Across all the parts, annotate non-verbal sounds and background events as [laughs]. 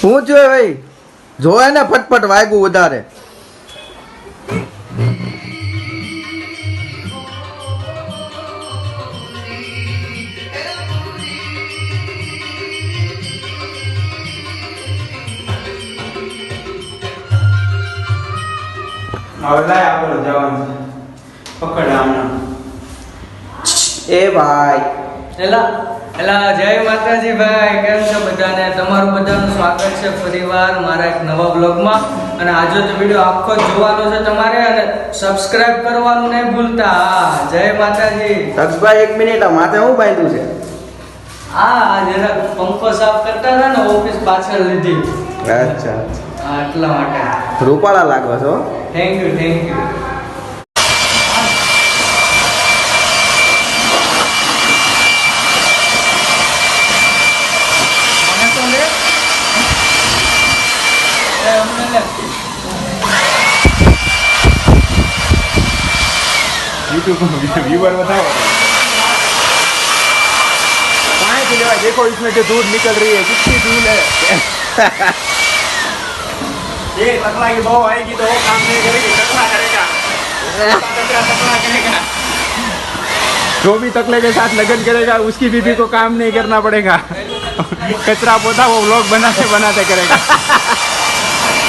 શું છે ભાઈ? જોયે ને ફટફટ વાગ્યું વધારે. લાય આપણે જવાનું પકડ આમના. એ ભાઈ. એલા એલા જય માતાજી ભાઈ કેમ છો બધાને? તમારું બધાનું સ્વાગત છે ફરીવાર મારા એક નવા બ્લોગમાં અને આજે તો વીડિયો આખો જોવાનો છે તમારે અને સબસ્ક્રાઇબ કરવાનું નહીં ભૂલતા. જય માતાજી. દક્ષભાઈ એક મિનિટ આ માથે હું બાંધ્યું છે? આ જરા પંખો સાફ કરતા હતા ને ઓફિસ પાછળ લીધી. અચ્છા. એટલા માટે. રૂપાળા લાગો છો? થેન્ક યુ થેન્ક યુ बताओ से लेवा देखो इसमें जो दूध निकल रही है कितनी दूध है ये टकला की बहू आएगी तो वो काम नहीं करेगी टकला करेगा टकला करेगा जो भी तकले के साथ लगन करेगा उसकी बीबी को काम नहीं करना पड़ेगा कचरा पोता वो व्लॉग बनाते बनाते करेगा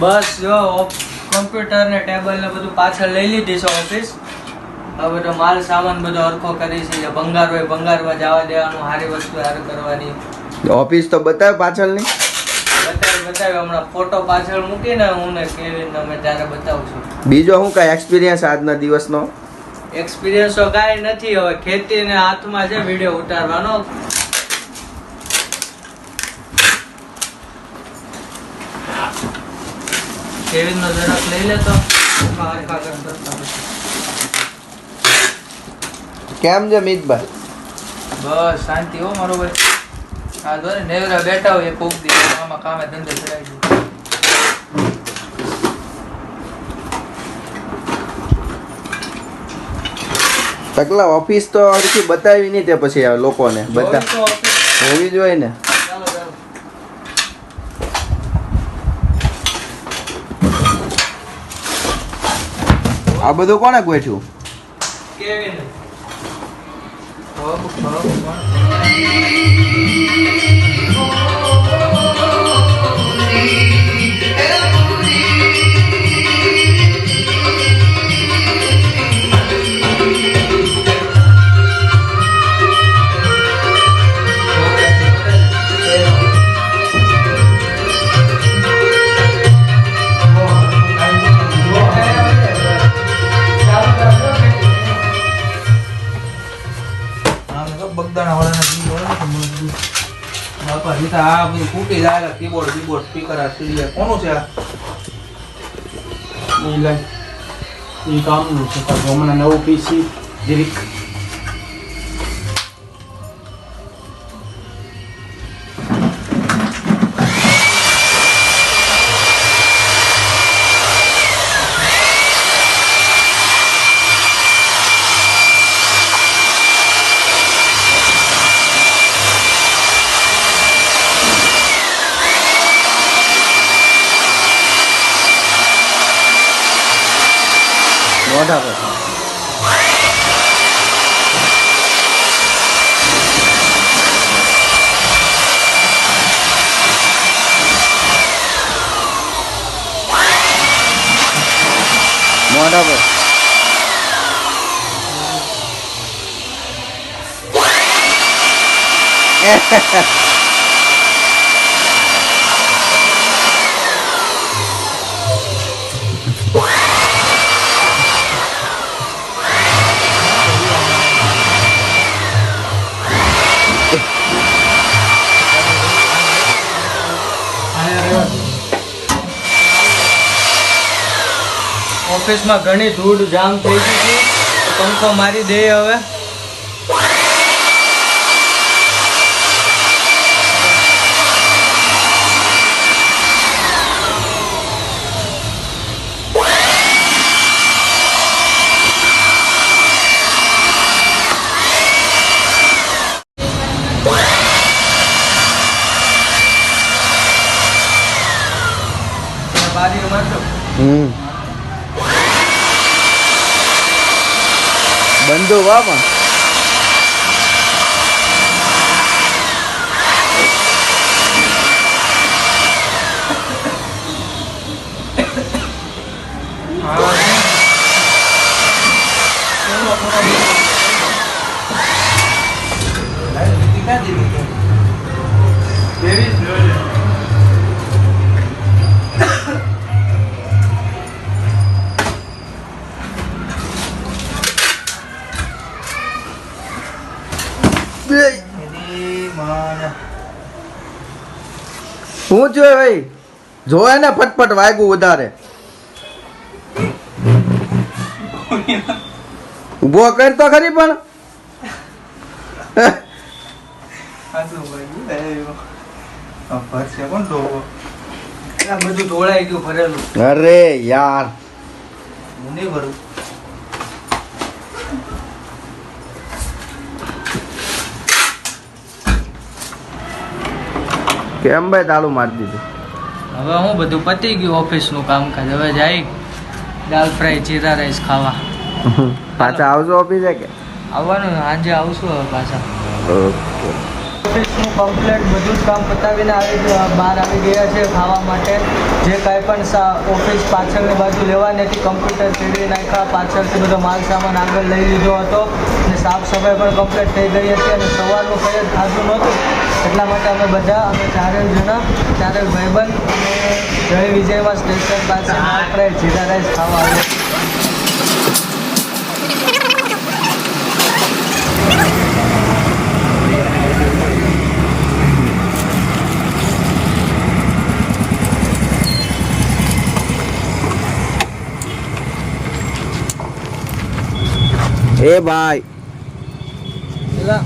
બસ જો કોમ્પ્યુટર ને ટેબલ ને બધું પાછળ લઈ લીધી છે ઓફિસ હવે બધો માલ સામાન બધો હરખો કરી છે ભંગાર હોય ભંગારમાં જવા દેવાનું સારી વસ્તુ હાર કરવાની. ઓફિસ તો બતાવ પાછળની. બતાવી બતાવી હમણાં ફોટો પાછળ મૂકીને હું ને કેવી અમે ત્યારે બતાવું છું. બીજો શું કાંઈ એક્સપિરિયન્સ આજના દિવસનો? એક્સપિરિયન્સ તો કાંઈ નથી હવે ખેતીને હાથમાં છે વીડિયો ઉતારવાનો. કેવીન નો જરાક લઈ લેતો? કેમ છે મિતભાઈ? બસ શાંતિ હો મારો ભાઈ. આ તો ને નેવરા બેઠા હોય કોક દી. આમાં કામે ધંધે ચડાવી દઉં તકલા ઓફિસ તો હરખી બતાવી નહીં તે પછી લોકોને બધા. હોવી જોઈએ ને. આ બધું કોણે ગોઠ્યું કેવીન? બાપા જીતા આ બધું ફૂટી જાય કીબોર્ડ કીબોર્ડ સ્પીકર આ સીડી કોનું છે આ? એ કામનું છે. હમણાં નવું પીસી જીરીક Whatever. [laughs] Yeah. ઓફિસમાં ઘણી ધૂળ જામ થઈ ગઈ હતી. પંખો મારી દે હવે. બારી હમ. બંધુ વા પણ. હું જોયે ભાઈ જોયે ને ફટફટ વાગ્યું વધારે. ઊભો કર તો ખરી પણ. અરે બધું ઢોળાઈ ગયું ભરેલું. અરે એમ ભાઈ તાળું મારી દીધું. હવે હું બધું પતી ગયું ઓફિસનું કામકાજ. હવે જાય દાલ ફ્રાય જીરા રાઈસ ખાવા. પાછા આવજો ઓફિસે કે? આવવાનું આજે સાંજે આવશું હવે પાછા. ઓકે. ઓફિસનું કમ્પ્લેટ બધું જ કામ પતાવીને આવી ગયા- બહાર આવી ગયા છે ખાવા માટે. જે કાંઈ પણ ઓફિસ પાછળની બાજુ લેવાની હતી કમ્પ્યુટર ફેરવી નાખ્યા પાછળથી બધો માલ સામાન આગળ લઈ લીધો હતો. સાફ સફાઈ પણ કમ્પ્લીટ થઈ ગઈ હતી અને સવારનું કંઈ જ ખાધું નહોતું. એટલા માટે અમે બધા, અમે ચારેય જણા, ચારેય ભાઈબંધ અને જય વિજયમાં સ્ટેશન પાસે આપણે જીરા રાઈસ ખાવા આવ્યા. એ ભાઈ પેલા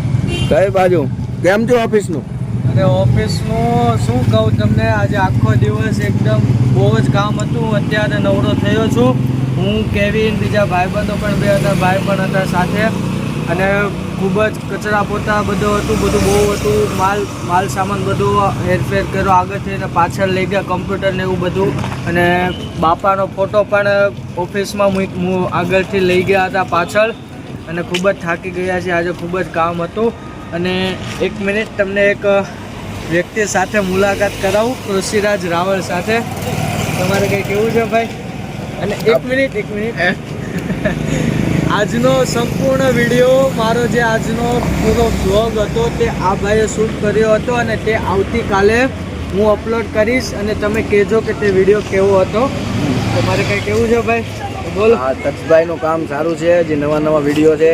કઈ બાજુ? કેમ છો ઓફિસનું? અરે ઓફિસનું શું કહું તમને આજે આખો દિવસ એકદમ બહુ જ કામ હતું. અત્યારે નવરો થયો છું. હું કેવિન બીજા ભાઈબંધો પણ બે હતા ભાઈ પણ હતા સાથે. અને ખૂબ જ કચરા પોતા બધું હતું બધું બહુ હતું. માલ માલ સામાન બધું હેરફેર કર્યો આગળથી અને પાછળ લઈ ગયા કમ્પ્યુટર ને એવું બધું. અને બાપાનો ફોટો પણ ઓફિસમાં હું આગળથી લઈ ગયા હતા પાછળ. અને ખૂબ જ થાકી ગયા છે આજે ખૂબ જ કામ હતું. અને એક મિનિટ તમને એક વ્યક્તિ સાથે મુલાકાત કરાવું કૃષિરાજ રાવળ સાથે. તમારે કંઈ કેવું છે ભાઈ? અને એક મિનિટ એક મિનિટ. આજનો સંપૂર્ણ વીડિયો મારો જે આજનો પૂરો બ્લોગ હતો તે આ ભાઈએ શૂટ કર્યો હતો અને તે આવતીકાલે હું અપલોડ કરીશ. અને તમે કહેજો કે તે વીડિયો કેવો હતો. તમારે કંઈ કેવું છે ભાઈ? બોલો. હા તક્ષભાઈનું કામ સારું છે જે નવા નવા વીડિયો છે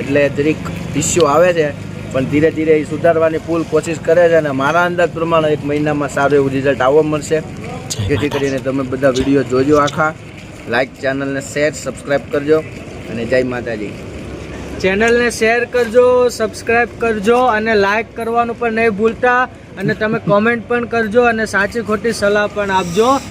એટલે જરીક ઇસ્યુ આવે છે પણ ધીરે ધીરે એ સુધારવાની ફૂલ કોશિશ કરે છે અને મારા અંદાજ પ્રમાણે એક મહિનામાં સારું એવું રિઝલ્ટ આવવા મળશે. જેથી કરીને તમે બધા વીડિયો જોજો આખા. લાઈક ચેનલને શેર સબસ્ક્રાઈબ કરજો અને જય માતાજી. ચેનલને શેર કરજો સબસ્ક્રાઈબ કરજો અને લાઈક કરવાનું પણ નહીં ભૂલતા. અને તમે કોમેન્ટ પણ કરજો અને સાચી ખોટી સલાહ પણ આપજો.